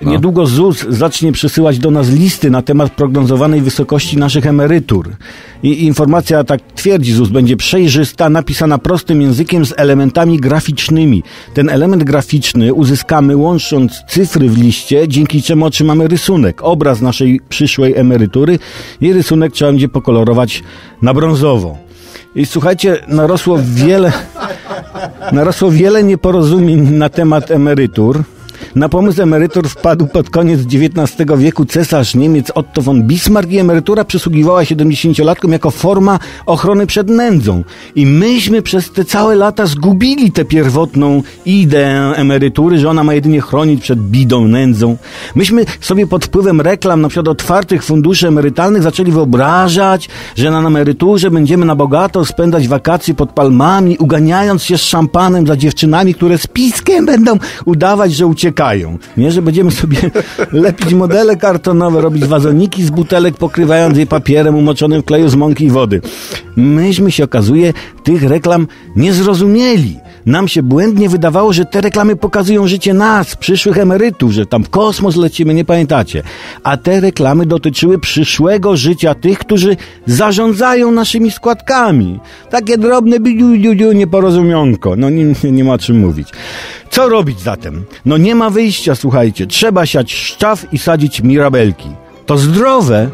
No. Niedługo ZUS zacznie przesyłać do nas listy na temat prognozowanej wysokości naszych emerytur. I informacja, tak twierdzi ZUS, będzie przejrzysta, napisana prostym językiem z elementami graficznymi. Ten element graficzny uzyskamy łącząc cyfry w liście, dzięki czemu otrzymamy rysunek, obraz naszej przyszłej emerytury i rysunek trzeba będzie pokolorować na brązowo. I słuchajcie, narosło wiele, narosło wiele nieporozumień na temat emerytur. Na pomysł emerytur wpadł pod koniec XIX wieku cesarz Niemiec Otto von Bismarck i emerytura przysługiwała 70-latkom jako forma ochrony przed nędzą. I myśmy przez te całe lata zgubili tę pierwotną ideę emerytury, że ona ma jedynie chronić przed bidą, nędzą. Myśmy sobie pod wpływem reklam, na przykład otwartych funduszy emerytalnych, zaczęli wyobrażać, że na emeryturze będziemy na bogato spędzać wakacje pod palmami, uganiając się z szampanem za dziewczynami, które z piskiem będą udawać, że uciekają. Nie, że będziemy sobie lepić modele kartonowe, robić wazoniki z butelek, pokrywając je papierem umoczonym w kleju z mąki i wody. Myśmy się okazuje tych reklam nie zrozumieli. Nam się błędnie wydawało, że te reklamy pokazują życie nas, przyszłych emerytów, że tam w kosmos lecimy, nie pamiętacie. A te reklamy dotyczyły przyszłego życia tych, którzy zarządzają naszymi składkami. Takie drobne biu nieporozumienko. No nie, nie ma czym mówić. Co robić zatem? No nie ma wyjścia, słuchajcie. Trzeba siać szczaw i sadzić mirabelki. To zdrowe,